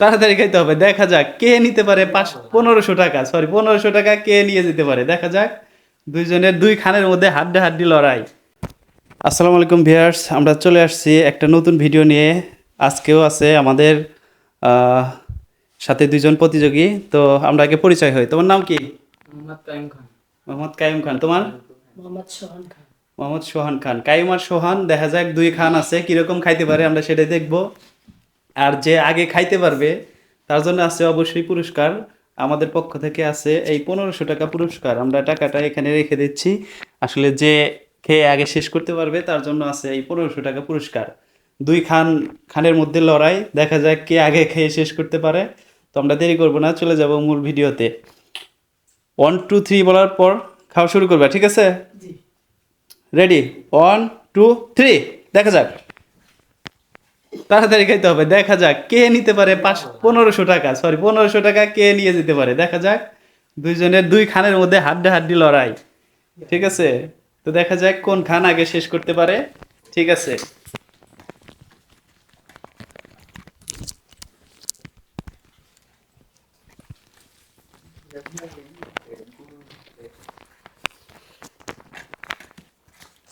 তাড়াতাড়ি খাইতে হবে। দেখা যাক কে নিতে পারে পাঁচ পনেরোশো টাকা। সরি পনেরোশো টাকা কে নিয়ে যেতে পারে। দেখা যাক। দুইজনের দুই খানের মধ্যে হাড্ডা হাড্ডি লড়াই। আসসালামু আলাইকুম ভিউয়ার্স আমরা চলে আসছি একটা নতুন ভিডিও নিয়ে। আজকেও আছে আমাদের আহ, সাথে দুইজন প্রতিযোগী। তো আমরা আগে পরিচয় হই। তোমার নাম কি? মোহাম্মদ কাইম খান। মোহাম্মদ কাইম খান। তোমার? মোহাম্মদ সোহান খান। মোহাম্মদ সোহান খান। কাইম আর সোহান দেখা যাক দুই খান আছে। কীরকম খাইতে পারে আমরা সেটাই দেখব। আর যে আগে খাইতে পারবে তার জন্য আছে অবশ্যই পুরস্কার। আমাদের পক্ষ থেকে আছে এই পনেরোশো টাকা পুরস্কার। আমরা টাকাটা এখানে রেখে দিচ্ছি। আসলে যে খেয়ে আগে শেষ করতে পারবে তার জন্য আছে এই পনেরোশো টাকা পুরস্কার। দুই খান খানের মধ্যে লড়াই দেখা যাক কে আগে খেয়ে শেষ করতে পারে। তো আমরা দেরি করব না চলে যাব মূল ভিডিওতে। ওয়ান টু থ্রি বলার পর খাওয়া শুরু করবে ঠিক আছে? রেডি ওয়ান টু থ্রি দেখা যাক। তাড়াতাড়ি খাইতে হবে। দেখা যাক কে নিতে পারে পাঁচ, পনেরোশো টাকা। সরি পনেরোশো টাকা কে নিয়ে যেতে পারে। দেখা যাক। দুইজনের দুই খানের মধ্যে হাড্ডা হাড্ডি লড়াই। ঠিক আছে? তো দেখা যাক কোন খান আগে শেষ করতে পারে। ঠিক আছে।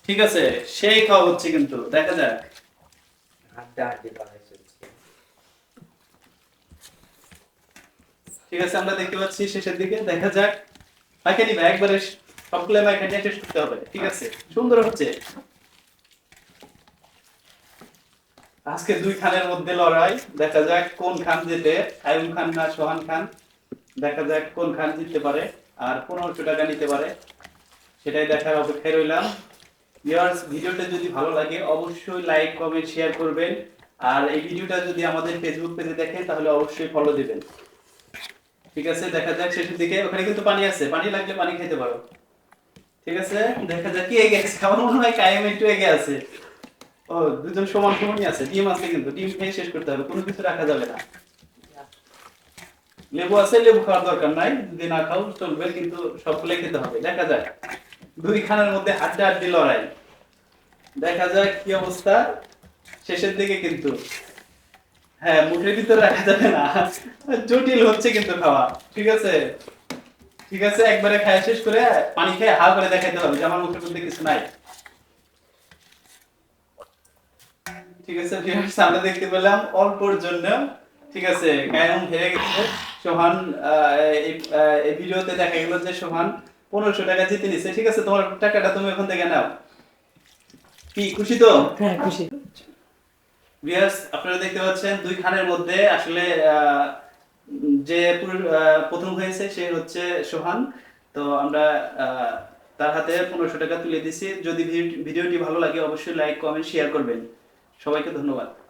ঠিক আছে, সেই খাওয়া হচ্ছে কিন্তু। দেখা যাক। আড্ডা আড্ডি লড়াই ঠিক আছে, আমরা দেখতে পাচ্ছি শেষের দিকে, দেখা যাক। মাইকে নিবে, একবারে সবগুলো মাইকে নিয়ে শেষ করতে হবে, ঠিক আছে? সুন্দর হচ্ছে। আজকে দুই খানের মধ্যে লড়াই, দেখা যাক কোন খান জিতে, আয়ুব খান না সোহান খান, দেখা যাক কোন খান জিততে পারে, আর পনেরোশো টাকা নিতে পারে। সেটাই দেখার অপেক্ষায় রইলাম। ভিউয়ার্স ভিডিওটা যদি ভালো লাগে, অবশ্যই লাইক কমেন্ট শেয়ার করবেন। আর এই ভিডিওটা যদি আমাদের ফেসবুক পেজে দেখেন তাহলে অবশ্যই ফলো দিবেন। ঠিক আছে, দেখা যাক শেষের দিকে। ওখানে কিন্তু পানি আছে। পানি লাগলে পানি খেতে পারো। ঠিক আছে, দেখা যাক কি এগিয়ে আছে। আমার মনে হয় কায়েম একটু এগিয়ে আছে। ও, দুজন সমান সমানই আছে। ডিম আছে কিন্তু। ডিম খেয়ে শেষ করতে হবে। কোনো কিছু রাখা যাবে না। লেবু আছে, লেবু খাওয়ার দরকার নাই। যদি না খাও, চলবে, কিন্তু সবগুলো খেতে হবে। দেখা যাক। দুই খানের মধ্যে হাড্ডা হাড্ডি লড়াই। দেখা যাক কি অবস্থা। শেষের দিকে কিন্তু হ্যাঁ মুখের ভিতরে রাখা যাবে না। জটিল হচ্ছে কিন্তু খাওয়া, ঠিক আছে? ঠিক আছে, একবারে খাওয়া শেষ করে পানি খেয়ে হা করে দেখাইতে হবে যে আমার মুখের মধ্যে কিছু নাই। ঠিক আছে আমরা দেখতে পেলাম অল্পর জন্য। ঠিক আছে কায়ম হেরে গেছে। সোহান এই ভিডিওতে দেখা গেল যে সোহান পনেরোশো টাকা জিতে নিছে। ঠিক আছে তোমার টাকাটা তুমি ওখান থেকে নাও। কি খুশি তো? হ্যাঁ খুশি। ভিউয়ার্স আপনারা দেখতে পাচ্ছেন দুই খানের মধ্যে আসলে আহ, যে পুরো- প্রথম হয়েছে সে হচ্ছে সোহান। তো আমরা আহ, তার হাতে পনেরোশো টাকা তুলে দিছি। যদি ভিডিও- ভিডিওটি ভালো লাগে অবশ্যই লাইক কমেন্ট শেয়ার করবেন। সবাইকে ধন্যবাদ।